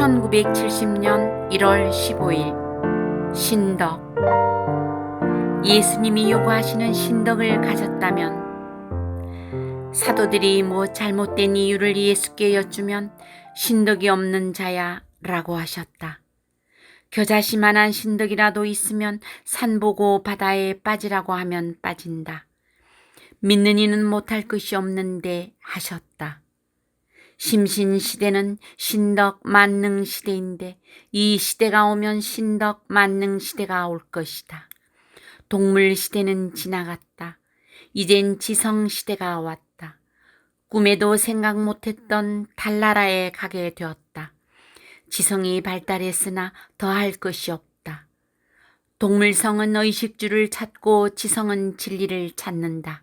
1970년 1월 15일 신덕 예수님이 요구하시는 신덕을 가졌다면 사도들이 뭐 잘못된 이유를 예수께 여쭈면 신덕이 없는 자야 라고 하셨다. 겨자씨만한 신덕이라도 있으면 산 보고 바다에 빠지라고 하면 빠진다. 믿는 이는 못할 것이 없는데 하셨다. 심신 시대는 신덕 만능 시대인데 이 시대가 오면 신덕 만능 시대가 올 것이다. 동물 시대는 지나갔다. 이젠 지성 시대가 왔다. 꿈에도 생각 못했던 달나라에 가게 되었다. 지성이 발달했으나 더할 것이 없다. 동물성은 의식주를 찾고 지성은 진리를 찾는다.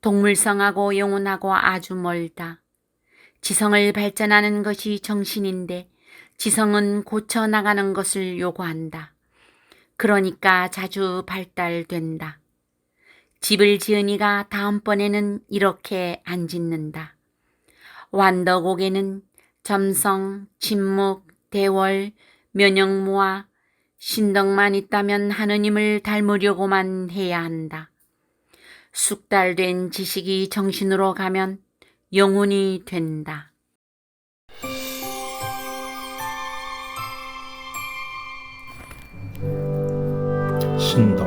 동물성하고 영혼하고 아주 멀다. 지성을 발전하는 것이 정신인데 지성은 고쳐 나가는 것을 요구한다. 그러니까 자주 발달된다. 집을 지으니가 다음번에는 이렇게 안 짓는다. 완덕옥에는 점성, 침묵, 대월, 면역무와 신덕만 있다면 하느님을 닮으려고만 해야 한다. 숙달된 지식이 정신으로 가면 영혼이 된다. 신덕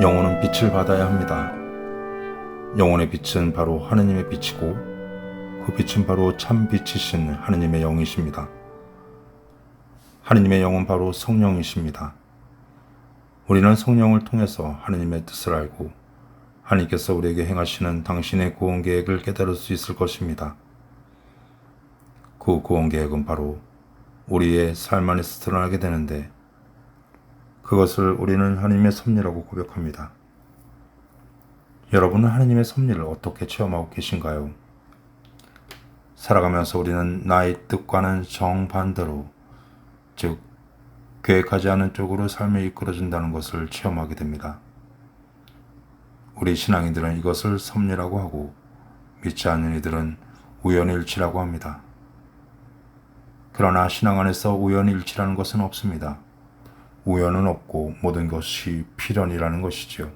영혼은 빛을 받아야 합니다. 영혼의 빛은 바로 하느님의 빛이고 그 빛은 바로 참 빛이신 하느님의 영이십니다. 하느님의 영은 바로 성령이십니다. 우리는 성령을 통해서 하느님의 뜻을 알고 하나님께서 우리에게 행하시는 당신의 구원 계획을 깨달을 수 있을 것입니다. 그 구원 계획은 바로 우리의 삶 안에서 드러나게 되는데 그것을 우리는 하나님의 섭리라고 고백합니다. 여러분은 하나님의 섭리를 어떻게 체험하고 계신가요? 살아가면서 우리는 나의 뜻과는 정반대로, 즉, 계획하지 않은 쪽으로 삶을 이끌어준다는 것을 체험하게 됩니다. 우리 신앙인들은 이것을 섭리라고 하고, 믿지 않는 이들은 우연일치라고 합니다. 그러나 신앙 안에서 우연일치라는 것은 없습니다. 우연은 없고 모든 것이 필연이라는 것이지요.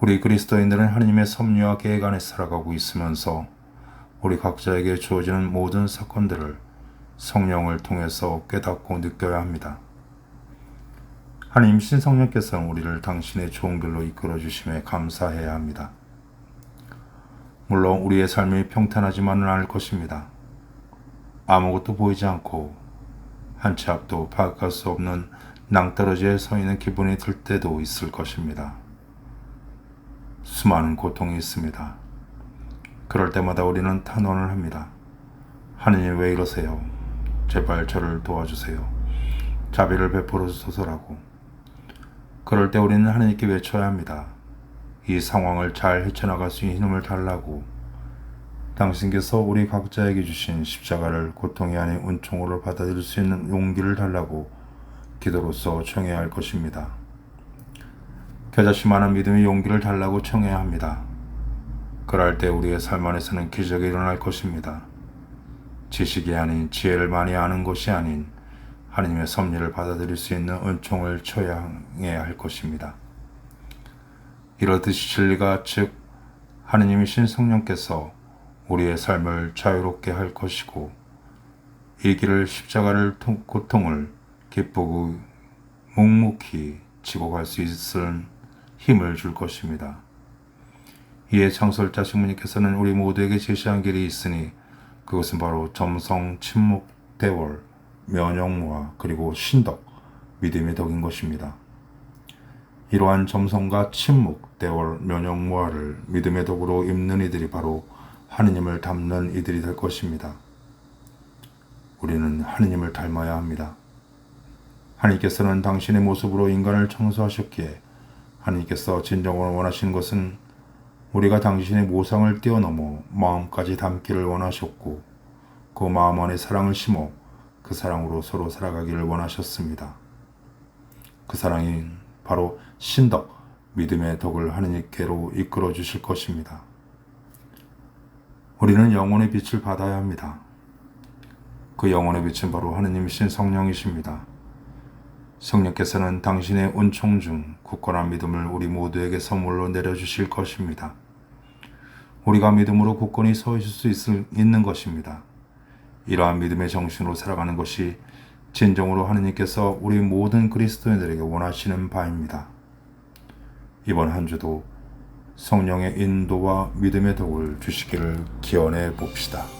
우리 그리스도인들은 하나님의 섭리와 계획 안에 살아가고 있으면서 우리 각자에게 주어지는 모든 사건들을 성령을 통해서 깨닫고 느껴야 합니다. 하나님 신성령께서는 우리를 당신의 좋은 길로 이끌어 주심에 감사해야 합니다. 물론 우리의 삶이 평탄하지만은 않을 것입니다. 아무것도 보이지 않고 한 치 앞도 파악할 수 없는 낭떠러지에 서 있는 기분이 들 때도 있을 것입니다. 수많은 고통이 있습니다. 그럴 때마다 우리는 탄원을 합니다. 하느님 왜 이러세요? 제발 저를 도와주세요. 자비를 베풀어 주소서라고. 그럴 때 우리는 하나님께 외쳐야 합니다. 이 상황을 잘 헤쳐나갈 수 있는 힘을 달라고. 당신께서 우리 각자에게 주신 십자가를 고통이 아닌 은총으로 받아들일 수 있는 용기를 달라고 기도로서 청해야 할 것입니다. 겨자씨만한 믿음의 용기를 달라고 청해야 합니다. 그럴 때 우리의 삶 안에서는 기적이 일어날 것입니다. 지식이 아닌 지혜를 많이 아는 것이 아닌 하나님의 섭리를 받아들일 수 있는 은총을 처양해야 할 것입니다. 이러듯이 진리가 즉 하느님이신 성령께서 우리의 삶을 자유롭게 할 것이고 이 길을 십자가를 고통을 기쁘고 묵묵히 지고 갈 수 있을 힘을 줄 것입니다. 이에 창설자 신부님께서는 우리 모두에게 제시한 길이 있으니 그것은 바로 점성, 침묵, 대월, 면역무화 그리고 신덕, 믿음의 덕인 것입니다. 이러한 점성과 침묵, 대월, 면역무화를 믿음의 덕으로 입는 이들이 바로 하느님을 닮는 이들이 될 것입니다. 우리는 하느님을 닮아야 합니다. 하나님께서는 당신의 모습으로 인간을 창조하셨기에 하나님께서 진정으로 원하시는 것은 우리가 당신의 모상을 뛰어넘어 마음까지 담기를 원하셨고 그 마음 안에 사랑을 심어 그 사랑으로 서로 살아가기를 원하셨습니다. 그 사랑이 바로 신덕, 믿음의 덕을 하느님께로 이끌어 주실 것입니다. 우리는 영혼의 빛을 받아야 합니다. 그 영혼의 빛은 바로 하느님이신 성령이십니다. 성령께서는 당신의 은총 중 굳건한 믿음을 우리 모두에게 선물로 내려주실 것입니다. 우리가 믿음으로 굳건히 서 있을 수 있는 것입니다. 이러한 믿음의 정신으로 살아가는 것이 진정으로 하느님께서 우리 모든 그리스도인들에게 원하시는 바입니다. 이번 한 주도 성령의 인도와 믿음의 덕을 주시기를 기원해 봅시다.